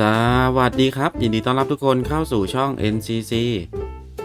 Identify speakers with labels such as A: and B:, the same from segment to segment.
A: สวัสดีครับ ยินดีต้อนรับทุกคนเข้าสู่ช่อง NCC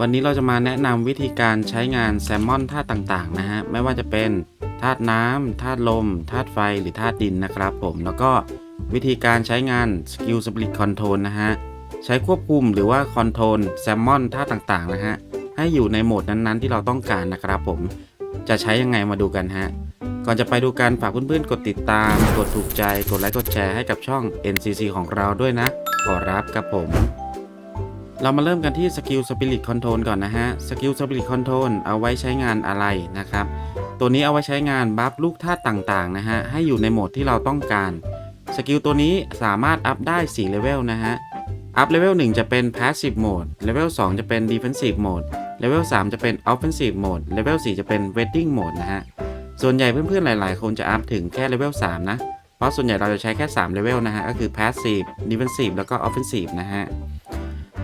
A: วันนี้เราจะมาแนะนำวิธีการใช้งานแซลมอนธาตุต่างๆนะฮะ ไม่ว่าจะเป็นธาตุน้ำธาตุลมธาตุไฟหรือธาตุดินนะครับผมแล้วก็วิธีการใช้งาน Skill Split Control นะฮะ ใช้ควบคุมหรือว่าคอนโทรลแซลมอนธาตุต่างๆนะฮะ ให้อยู่ในโหมดนั้นๆ ที่เราต้องการนะครับผมจะใช้ยังไงมาดูกันฮะ ก่อนจะไปดูกันฝากเพื่อนๆ กดติดตาม กดถูกใจ กดไลค์กดแชร์ให้กับช่อง NCC ของเราด้วยนะ ขอรับครับผม เรามาเริ่มกันที่ Skill Spirit Control ก่อนนะฮะ Skill Spirit Control เอาไว้ใช้งานอะไรนะครับ ตัวนี้เอาไว้ใช้งานบัฟลูกธาตุต่างๆนะฮะให้อยู่ในโหมดที่เราต้องการสกิลตัวนี้สามารถอัพได้4เลเวลนะฮะอัพเลเวล1จะเป็น Passive Mode เลเวล2จะเป็น Defensive Mode เลเวล3จะเป็น Offensive Mode เลเวล4จะเป็น Wedding Mode นะฮะ ส่วนใหญ่เพื่อนๆหลายๆ คนจะอัพถึงแค่เลเวล3นะ เพราะส่วนใหญ่เราจะใช้แค่3เลเวลนะฮะ ก็คือ Passive Defensive แล้วก็ Offensive นะฮะ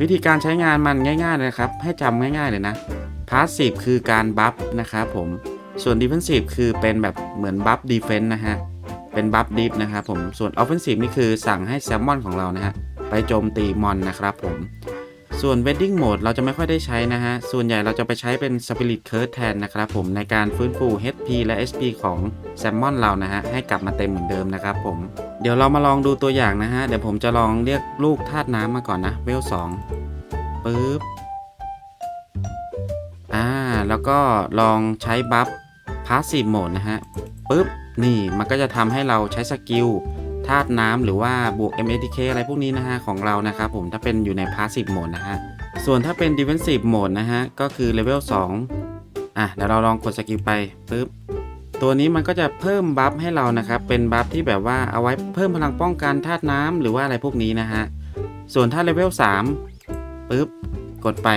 A: วิธีการใช้งานมันง่ายๆเลยครับ ให้จำง่ายๆเลยนะ Passive คือการบัฟนะครับผม ส่วน Defensive คือเป็นแบบเหมือนบัฟ Defense นะฮะ เป็นบัฟดิฟนะครับผม ส่วน Offensive นี่คือสั่งให้แซลมอนของเรานะฮะไปโจมตีมอนนะครับผม ส่วน Wedding Mode เราจะไม่ค่อยได้ใช้นะฮะ ส่วนใหญ่เราจะไปใช้เป็น Spirit Curse แทนนะครับผมในการฟื้นฟู HP และ SP ของแซลมอนเรานะฮะ ให้กลับมาเต็มเหมือนเดิมนะครับผม เดี๋ยวเรามาลองดูตัวอย่างนะฮะ เดี๋ยวผมจะลองเรียกลูกธาตุน้ำมาก่อนนะ เวล2ปึ๊บ อ่า แล้วก็ลองใช้บัฟ Passive Mode นะฮะปึ๊บ นี่มันก็จะทำให้เราใช้สกิล ธาตุน้ำหรือว่าบวก MATK อะไรพวกนี้นะฮะของเรานะครับผมถ้าเป็นอยู่ใน Passive Mode นะฮะส่วนถ้าเป็น Defensive Mode นะฮะก็คือ Level 2อะเดี๋ยวเราลองกดสกิลไปปึ๊บตัวนี้มันก็จะเพิ่มบัฟให้เรานะครับเป็นบัฟที่แบบว่าเอาไว้เพิ่มพลังป้องกันธาตุน้ำหรือว่าอะไรพวกนี้นะฮะส่วนถ้า Level 3ปึ๊บกดไป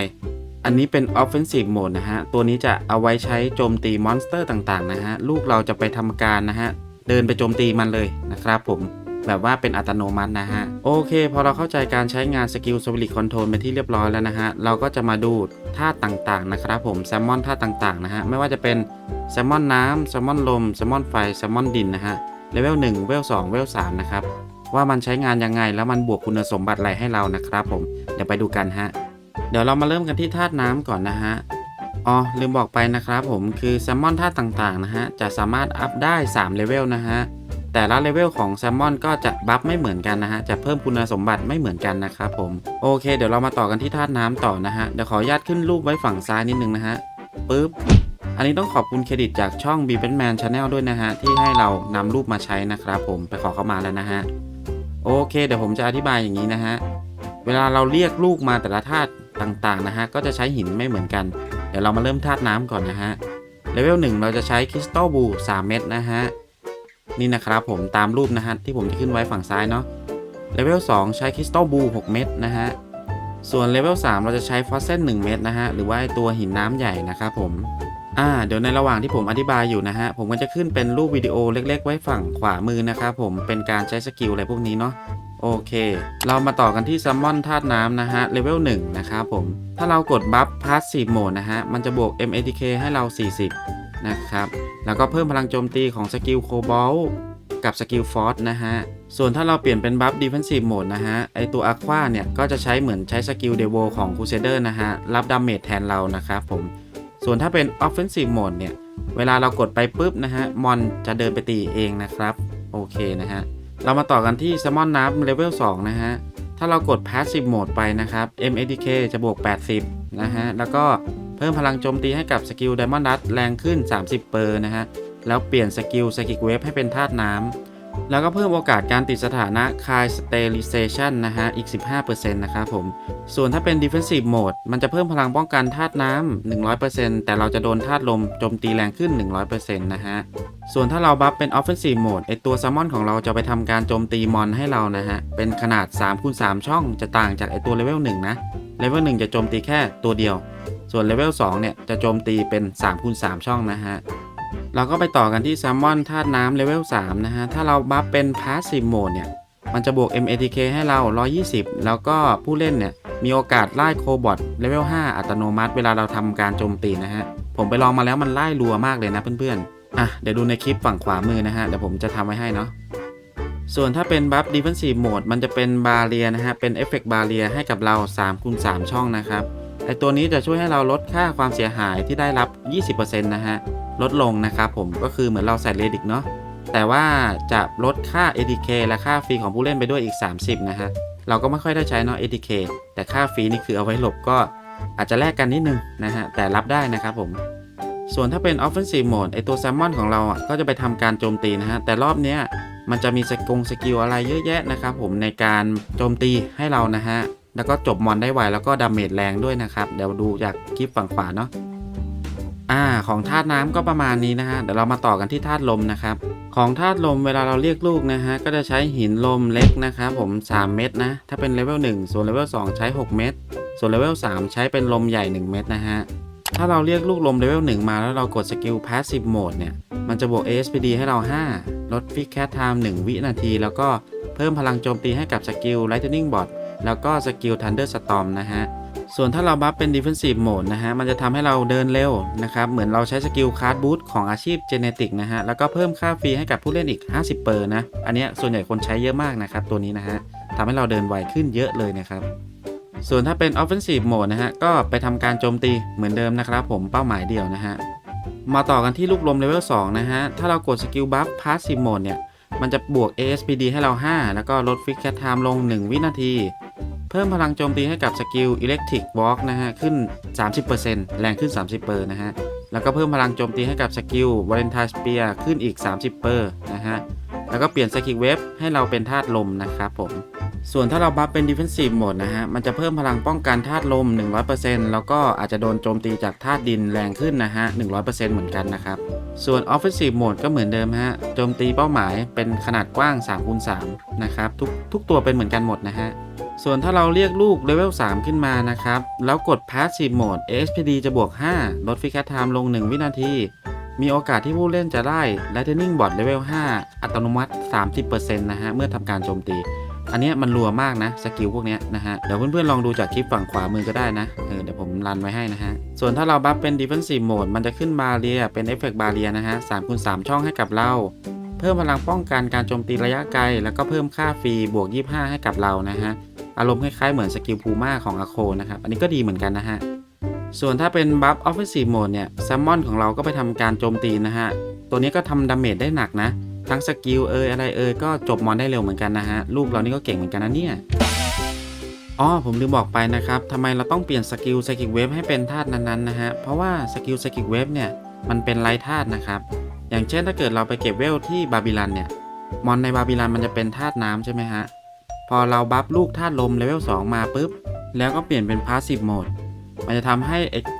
A: อันนี้เป็น Offensive Mode นะฮะตัวนี้จะเอาไว้ใช้โจมตีมอนสเตอร์ต่างๆนะฮะลูกเราจะไปทำการนะฮะ เดินไปโจมตีมันเลยนะครับผมแบบว่าเป็นอัตโนมัตินะฮะ โอเค พอเราเข้าใจการใช้งานสกิลสวิลิคอนโทรลเป็นที่เรียบร้อยแล้วนะฮะ เราก็จะมาดูธาต่างๆนะครับผมแซลมอนธาต่างๆนะฮะ ไม่ว่าจะเป็นแซลมอนน้ำแซลมอนลมแซลมอนไฟแซลมอนดินนะฮะเลเวล1เลเวล2เลเวล3นะครับ ว่ามันใช้งานยังไงแล้วมันบวกคุณสมบัติอะไรให้เรานะครับผมเดี๋ยวไปดูกันฮะ เดี๋ยวเรามาเริ่มกันที่ธาตุน้ำก่อนนะฮะ อ๋อลืมบอกไปนะครับผมคือแซลมอนธาตุต่างๆนะฮะจะสามารถอัพได้3เลเวลนะฮะแต่ละเลเวลของแซลมอนก็จะบัฟไม่เหมือนกันนะฮะจะเพิ่มคุณสมบัติไม่เหมือนกันนะครับผมโอเค เดี๋ยวเรามาต่อกันที่ธาตุน้ำต่อนะฮะเดี๋ยวขออนุญาตขึ้นรูปไว้ฝั่งซ้ายนิดนึงนะฮะปึ๊บอันนี้ต้องขอบคุณเครดิตจากช่อง b ี b น Man Channel ด้วยนะฮะที่ให้เรานำรูปมาใช้นะครับผมไปขอเข้ามาแล้วนะฮะโอเค เดี๋ยวผมจะอธิบายอย่างนี้นะฮะเวลาเราเรียกลูกมาแต่ละธาตุต่างๆนะฮะก็จะใช้หินไม่เหมือนกัน เดี๋ยวเรามาเริ่มธาตุน้ำก่อนนะฮะเลเวล1เราจะใช้คริสตัลบู3เม็ดนะฮะนี่นะครับผมตามรูปนะฮะที่ผมจะขึ้นไว้ฝั่งซ้ายเนาะเลเวล2ใช้คริสตัลบู6เม็ดนะฮะส่วนเลเวล3เราจะใช้ฟอสเซน1เม็ดนะฮะหรือว่าตัวหินน้ำใหญ่นะครับผมอ่าเดี๋ยวในระหว่างที่ผมอธิบายอยู่นะฮะผมก็จะขึ้นเป็นรูปวิดีโอเล็ก ๆ ไว้ฝั่งขวามือนะครับผมเป็นการใช้สกิลอะไรพวกนี้เนาะ โอเค เรามาต่อกันที่ซัมมอนธาตุน้ำนะฮะเลเวล1นะครับผม ถ้าเรากดบัฟพาสซีฟโหมดนะฮะ มันจะบวก MATK ให้เรา 40 นะครับ แล้วก็เพิ่มพลังโจมตีของสกิลโคบอลกับสกิลฟอสนะฮะ ส่วนถ้าเราเปลี่ยนเป็นบัฟดิฟเฟนซีฟโหมดนะฮะ ไอตัวอะควาเนี่ย ก็จะใช้เหมือนใช้สกิลเดโวของคูเซเดอร์นะฮะ รับดาเมจแทนเรานะครับผม ส่วนถ้าเป็น Offensive Mode เนี่ย เวลาเรากดไปปุ๊บนะฮะ มอนจะเดินไปตีเองนะครับ โอเคนะฮะ เรามาต่อกันที่ s ซ m o n น้ำเลเวล2นะฮะ ถ้าเรากด Passive Mode ไปนะครับ MADK จะบวก 80 นะฮะ แล้วก็เพิ่มพลังโจมตีให้กับสกิล Diamond Dust แรงขึ้น 30 เปอร์นะฮะ แล้วเปลี่ยนสกิล Psychic Wave ให้เป็นธาตุน้ำ แล้วก็เพิ่มโอกาสการติดสถานะ Kai Sterilization นะฮะ อีก 15%นะครับผม ส่วนถ้าเป็น Defensive Mode มันจะเพิ่มพลังป้องกันธาตุน้ำ 100%แต่เราจะโดนธาตุลมโจมตีแรงขึ้น 100%นะฮะ ส่วนถ้าเราบัฟเป็น Offensive Mode ไอตัวซัมมอนของเราจะไปทำการโจมตีมอนให้เรานะฮะ เป็นขนาด3คูณ3ช่องจะต่างจากไอตัวเลเวล1นะ เลเวล1จะโจมตีแค่ตัวเดียว ส่วนเลเวล2เนี่ยจะโจมตีเป็น3คูณ3ช่องนะฮะ เราก็ไปต่อกันที่แซลมอนธาตุน้ำเลเวล3นะฮะ ถ้าเราบัฟเป็น Passive Mode เนี่ย มันจะบวก MATK ให้เรา 120 แล้วก็ผู้เล่นเนี่ย มีโอกาสไล่โคบอทเลเวล5 อัตโนมัติ เวลาเราทำการโจมตีนะฮะ ผมไปลองมาแล้วมันไล่รัวมากเลยนะเพื่อนๆ อะ เดี๋ยวดูในคลิปฝั่งขวามือนะฮะ เดี๋ยวผมจะทำไว้ให้เนาะส่วนถ้าเป็นบัฟ Defensive Mode มันจะเป็นบาเรียนะฮะ เป็นเอฟเฟกต์บาเรียให้กับเรา3คูณ3ช่องนะครับไอตัวนี้จะช่วยให้เราลดค่าความเสียหายที่ได้รับ 20%นะฮะ ลดลงนะครับผมก็คือเหมือนเราใส่เลดิกเนาะแต่ว่าจะลดค่า ATK และค่าฟรีของผู้เล่นไปด้วยอีก 30 นะฮะ เราก็ไม่ค่อยได้ใช้เนาะ ATK แต่ค่าฟรีนี่คือเอาไว้หลบก็อาจจะแลกกันนิดนึงนะฮะ แต่รับได้นะครับผม ส่วนถ้าเป็น Offensive Mode ไอตัวแซมมอนของเราอะก็จะไปทำการโจมตีนะฮะ แต่รอบเนี้ยมันจะมีสกงสกิลอะไรเยอะแยะนะครับผมในการโจมตีให้เรานะฮะ แล้วก็จบมอนได้ไวแล้วก็ดาเมจแรงด้วยนะครับ เดี๋ยวดูจากคลิปฝั่งขวาเนาะ อ่าของธาตุน้ำก็ประมาณนี้นะฮะเดี๋ยวเรามาต่อกันที่ธาตุลมนะครับ ของธาตุลมเวลาเราเรียกลูกนะฮะก็จะใช้หินลมเล็กนะครับผม 3 เม็ดนะ ถ้าเป็นเลเวล1ส่วนเลเวล2ใช้ 6 เม็ดส่วนเลเวล3ใช้เป็นลมใหญ่ 1 เม็ดนะฮะถ้าเราเรียกลูกลมเลเวล1มาแล้วเรากดสกิล Passive Mode เนี่ย มันจะบวก ASPD ให้เรา 5 ลด Fix Cat Time 1วินาที แล้วก็เพิ่มพลังโจมตีให้กับสกิล Lightning Bot แล้วก็สกิล Thunderstorm นะฮะ ส่วนถ้าเราบัฟเป็น Defensive Mode นะฮะ มันจะทำให้เราเดินเร็วนะครับ เหมือนเราใช้สกิลคาร์ดบูทของอาชีพ Genetic นะฮะ แล้วก็เพิ่มค่าฟรีให้กับผู้เล่นอีก 50 เปอร์นะ อันนี้ส่วนใหญ่คนใช้เยอะมากนะครับ ตัวนี้นะฮะทำให้เราเดินไวขึ้นเยอะเลยนะครับส่วนถ้าเป็น Offensive Mode นะฮะ ก็ไปทำการโจมตีเหมือนเดิมนะครับผมเป้าหมายเดียวนะฮะ มาต่อกันที่ลูกลมเลเวล2นะฮะ ถ้าเรากดสกิลบัฟ Passive Mode เนี่ย มันจะบวก ASPD ให้เรา 5 แล้วก็ลด Fix Cat Time ลง 1 วินาที เพิ่มพลังโจมตีให้กับสกิล Electric Walk นะฮะ ขึ้น 30%แรงขึ้น 30เปอร์นะฮะ แล้วก็เพิ่มพลังโจมตีให้กับสกิล Valentine Spear ขึ้นอีก 30เปอร์นะฮะ แล้วก็เปลี่ยนสกิลเวฟให้เราเป็นธาตุลมนะครับผม ส่วนถ้าเราบัฟเป็น Defensive Mode นะฮะ มันจะเพิ่มพลังป้องกันธาตุลม 100%แล้วก็อาจจะโดนโจมตีจากธาตุดินแรงขึ้นนะฮะ 100%เหมือนกันนะครับ ส่วน Offensive Mode ก็เหมือนเดิมฮะ โจมตีเป้าหมายเป็นขนาดกว้าง3คูณ3นะครับ ทุกทุกตัวเป็นเหมือนกันหมดนะฮะ ส่วนถ้าเราเรียกลูกเลเวล3ขึ้นมานะครับ แล้วกด Passive Mode SPD จะบวก 5 ลด Fix Cat Time ลง 1 วินาที มีโอกาสที่ผู้เล่นจะได้ Lightning Bot Level 5อัตโนมัติ 30%นะฮะ เมื่อทำการโจมตี อันนี้มันรัวมากนะ สกิลพวกนี้นะฮะ เดี๋ยวเพื่อนๆ ลองดูจากคลิปฝั่งขวามือก็ได้นะ เออ เดี๋ยวผมรันไว้ให้นะฮะ ส่วนถ้าเราบัฟเป็น Defensive Mode มันจะขึ้นบาเรียเป็นเอฟเฟกต์บาเรียนะฮะ3คูณ3ช่องให้กับเราเพิ่มพลังป้องกันการโจมตีระยะไกล แล้วก็เพิ่มค่าฟรีบวก 25 ให้กับเรานะฮะ อารมณ์คล้ายๆเหมือนสกิลพูม่าของอาโคนะครับ อันนี้ก็ดีเหมือนกันนะฮะ ส่วนถ้าเป็นบัฟ Offensive Mode เนี่ยแซมมอนของเราก็ไปทำการโจมตีนะฮะ ตัวนี้ก็ทำดาเมจได้หนักนะ ทั้งสกิลเอยอะไรเอยก็จบมอนได้เร็วเหมือนกันนะฮะ ลูกเรานี่ก็เก่งเหมือนกันนะเนี่ยอ๋อผมลืมบอกไปนะครับทำไมเราต้องเปลี่ยนสกิลสกิลเวฟให้เป็นธาตุนั้นๆนะฮะ เพราะว่าสกิลสกิลเวฟเนี่ยมันเป็นไร้ธาตุนะครับ อย่างเช่นถ้าเกิดเราไปเก็บเวลที่บาบิลันเนี่ย มอนในบาบิลันมันจะเป็นธาตุน้ำใช่ไหมฮะ พอเราบัฟลูกธาตุลมเลเวล2มาปุ๊บ แล้วก็เปลี่ยนเป็นพาสซีฟโหมดมันจะทำให้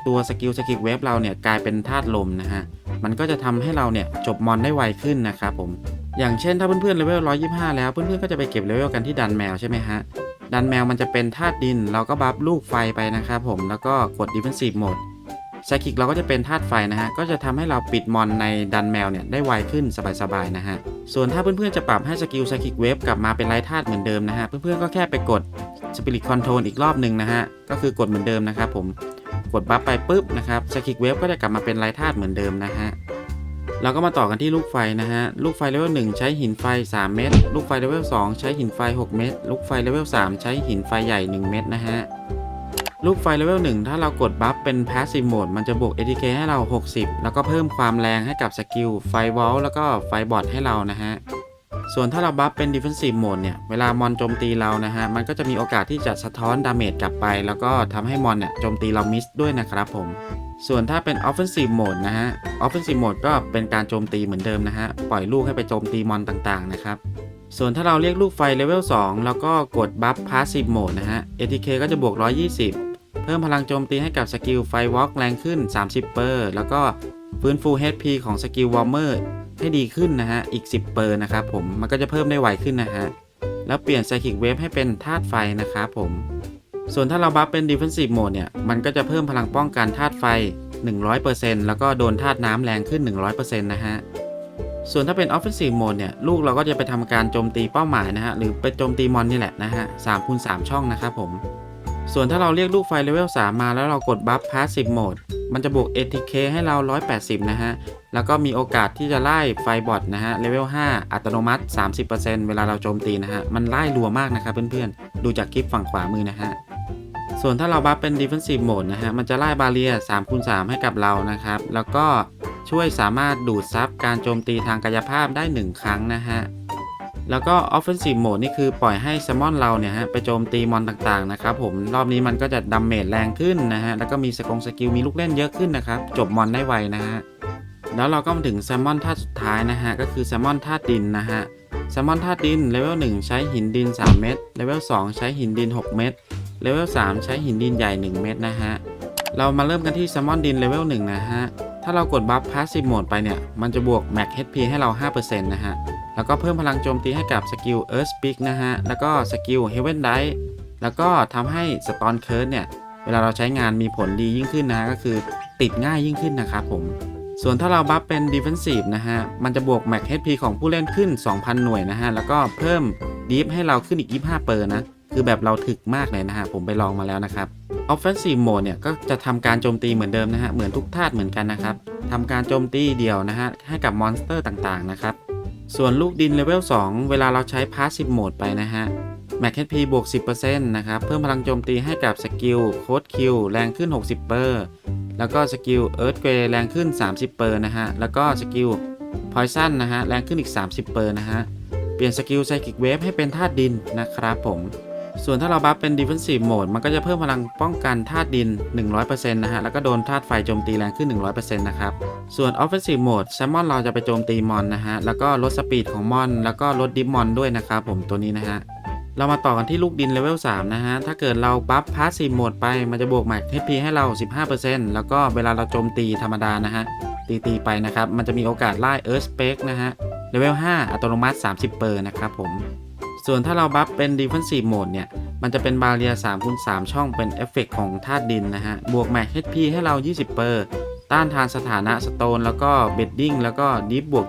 A: ตัวสกิลสกิลเวฟเราเนี่ยกลายเป็นธาตุลมนะฮะ มันก็จะทำให้เราเนี่ยจบมอนได้ไวขึ้นนะครับผม อย่างเช่นถ้าเพื่อนๆเลเวล 125 แล้วเพื่อนๆก็จะไปเก็บเลเวลกันที่ดันแมวใช่ไหมฮะ ดันแมวมันจะเป็นธาตุดิน เราก็บัฟลูกไฟไปนะครับผม แล้วก็กด Defensive Mode ไซคิกเราก็จะเป็นธาตุไฟนะฮะ ก็จะทำให้เราปิดมอนในดันแมวเนี่ยได้ไวขึ้นสบายๆนะฮะ ส่วนถ้าเพื่อนๆจะปรับให้สกิลไซคิกเวฟกลับมาเป็นไร้ธาตุเหมือนเดิมนะฮะ เพื่อนๆก็แค่ไปกด Spirit Control อีกรอบหนึ่งนะฮะ ก็คือกดเหมือนเดิมนะครับผมกดบัฟไปปุ๊บนะครับไซคิกเวฟก็จะกลับมาเป็นไร้ธาตุเหมือนเดิมนะฮะเราก็มาต่อกันที่ลูกไฟนะฮะ ลูกไฟเลเวล1ใช้หินไฟ 3 เม็ด ลูกไฟเลเวล2ใช้หินไฟ 6 เม็ด ลูกไฟเลเวล3ใช้หินไฟใหญ่ 1 เม็ดนะฮะ ลูกไฟเลเวล1ถ้าเรากดบัฟเป็น Passive Mode มันจะบวก ATK ให้เรา 60 แล้วก็เพิ่มความแรงให้กับสกิลไฟวอลแล้วก็ไฟบอดให้เรานะฮะ ส่วนถ้าเราบัฟเป็น Defensive Mode เนี่ย เวลามอนโจมตีเรานะฮะ มันก็จะมีโอกาสที่จะสะท้อนดาเมจกลับไป แล้วก็ทำให้มอนเนี่ยโจมตีเรามิสด้วยนะครับผม ส่วนถ้าเป็น Offensive Mode นะฮะ Offensive Mode ก็เป็นการโจมตีเหมือนเดิมนะฮะ ปล่อยลูกให้ไปโจมตีมอนต่างๆนะครับส่วนถ้าเราเรียกลูกไฟเลเวล2แล้วก็กดบัฟ Passive Mode นะฮะ ATK ก็จะบวก 120 เพิ่มพลังโจมตีให้กับสกิลไฟวอล์กแรงขึ้น 30 เปอร์ แล้วก็ฟื้นฟู HP ของสกิลวอร์เมอร์ให้ดีขึ้นนะฮะ อีก 10 เปอร์นะครับผม มันก็จะเพิ่มได้ไวขึ้นนะฮะ แล้วเปลี่ยน Psychic Wave ให้เป็นธาตุไฟนะครับผม ส่วนถ้าเราบัฟเป็น Defensive Mode เนี่ย มันก็จะเพิ่มพลังป้องกันธาตุไฟ 100%แล้วก็โดนธาตุน้ำแรงขึ้น 100%นะฮะส่วนถ้าเป็น Offensive Mode เนี่ย ลูกเราก็จะไปทำการโจมตีเป้าหมายนะฮะ หรือไปโจมตีมอนนี่แหละนะฮะ3คูณ3ช่องนะครับผม ส่วนถ้าเราเรียกลูกไฟเลเวล3มาแล้วเรากดบัฟ Passive Mode มันจะบวก ATK ให้เรา 180 นะฮะ แล้วก็มีโอกาสที่จะไล่ไฟบอทนะฮะเลเวล5 อัตโนมัติ 30%เวลาเราโจมตีนะฮะ มันไล่รัวมากนะครับเพื่อนๆ ดูจากคลิปฝั่งขวามือนะฮะ ส่วนถ้าเราบัฟเป็น Defensive Mode นะฮะ มันจะไล่บาเรีย3คูณ3ให้กับเรานะครับ แล้วก็ช่วยสามารถดูดซับการโจมตีทางกายภาพได้ 1 ครั้งนะฮะ แล้วก็ Offensive Mode นี่คือปล่อยให้แซมมอนเราเนี่ยฮะไปโจมตีมอนต่างๆนะครับผมรอบนี้มันก็จะดาเมจแรงขึ้นนะฮะแล้วก็มีสกงสกิลมีลูกเล่นเยอะขึ้นนะครับจบมอนได้ไวนะฮะแล้วเราก็มาถึงแซมมอนธาตุสุดท้ายนะฮะก็คือแซมมอนธาตุดินนะฮะแซลมอนธาตุดินเลเวล1ใช้หินดิน 3 เม็ดเลเวล2ใช้หินดิน 6 เม็ดเลเวล3ใช้หินดินใหญ่ 1 เม็ดนะฮะเรามาเริ่มกันที่แซลมอนดินเลเวล1นะฮะถ้าเรากดบัฟพาสซีฟโหมดไปเนี่ยมันจะบวก Max HP ให้เรา 5%นะฮะ แล้วก็เพิ่มพลังโจมตีให้กับสกิล Earth Speak นะฮะ แล้วก็สกิล Heaven Dive แล้วก็ทำให้สตอนเคิร์เนี่ย เวลาเราใช้งานมีผลดียิ่งขึ้นนะฮะ ก็คือติดง่ายยิ่งขึ้นนะครับผม ส่วนถ้าเราบัฟเป็น Defensive นะฮะ มันจะบวก Max HP ของผู้เล่นขึ้น 2,000 หน่วยนะฮะ แล้วก็เพิ่ม Deep ให้เราขึ้นอีก 25เปอร์นะ คือแบบเราถึกมากเลยนะฮะ ผมไปลองมาแล้วนะครับ Offensive Mode เนี่ยก็จะทำการโจมตีเหมือนเดิมนะฮะ เหมือนทุกธาตุเหมือนกันนะครับทำการโจมตีเดี่ยวนะฮะให้กับมอนสเตอร์ต่างๆนะครับ ส่วนลูกดินเลเวล 2 เวลาเราใช้ Passive Mode ไปนะฮะ Max HP บวก 10%นะครับ เพิ่มพลังโจมตีให้กับสกิลโคดคิวแรงขึ้น 60 เปอร์ แล้วก็สกิลเอิร์ธเกรแรงขึ้น 30 เปอร์นะฮะ แล้วก็สกิลพอยซันนะฮะ แรงขึ้นอีก 30 เปอร์นะฮะ เปลี่ยนสกิลไซคิกเวฟให้เป็นธาตุดินนะครับผม ส่วนถ้าเราบัฟเป็น Defensive Mode มันก็จะเพิ่มพลังป้องกันธาตุดิน 100%นะฮะ แล้วก็โดนธาตุไฟโจมตีแรงขึ้น 100%นะครับ ส่วน Offensive Mode แซมมอนเราจะไปโจมตีมอนนะฮะ แล้วก็ลดสปีดของมอน แล้วก็ลดดิฟมอนด้วยนะครับผมตัวนี้นะฮะ เรามาต่อกันที่ลูกดินเลเวล 3 นะฮะ ถ้าเกิดเราบัฟพาสซีฟโหมดไป มันจะบวกแม็ก HP ให้เรา 15%แล้วก็เวลาเราโจมตีธรรมดานะฮะ ตีตีไปนะครับ มันจะมีโอกาสไล่ Earth Spec นะฮะ เลเวล 5 อัตโนมัติ 30 เปอร์นะครับผม ส่วนถ้าเราบัฟเป็น Defensive Mode เนี่ย มันจะเป็นบาเรีย3คูณ3ช่องเป็นเอฟเฟกของธาตุดินนะฮะ บวกแม็ก HP ให้เรา 20เปอร์ต้านทานสถานะสโตนแล้วก็เบดดิ้งแล้วก็ดิฟบวก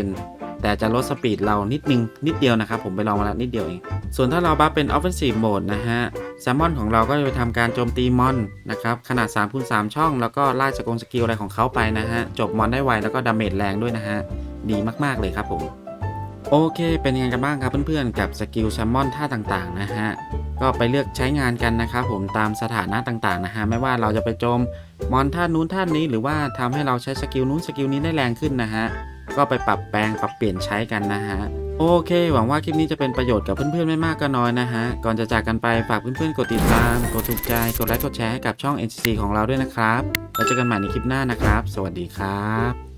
A: 25%แต่จะลดสปีดเรานิดนึงนิดเดียวนะครับ ผมไปลองมาแล้วนิดเดียวเอง ส่วนถ้าเราบัฟเป็น Offensive Mode นะฮะแซมมอนของเราก็จะไปทำการโจมตีมอนนะครับขนาด3คูณ3ช่อง แล้วก็ไล่สกงสกิลอะไรของเขาไปนะฮะจบมอนได้ไวแล้วก็ดาเมจแรงด้วยนะฮะดีมากๆเลยครับผม โอเค เป็นยังไงกันบ้างครับเพื่อนๆ กับสกิลแซมมอนท่าต่างๆนะฮะ ก็ไปเลือกใช้งานกันนะครับผมตามสถานะต่างๆนะฮะ ไม่ว่าเราจะไปโจมมอนท่านู้นท่านี้หรือว่าทำให้เราใช้สกิลนู้นสกิลนี้ได้แรงขึ้นนะฮะ ก็ไปปรับแปลงปรับเปลี่ยนใช้กันนะฮะ โอเค หวังว่าคลิปนี้จะเป็นประโยชน์กับเพื่อนๆ ไม่มากก็น้อยนะฮะ ก่อนจะจากกันไปฝากเพื่อนๆ กดติดตาม กดถูกใจ กดไลค์ กดแชร์ให้กับช่อง NCC ของเราด้วยนะครับ แล้วเจอกันใหม่ในคลิปหน้านะครับ สวัสดีครับ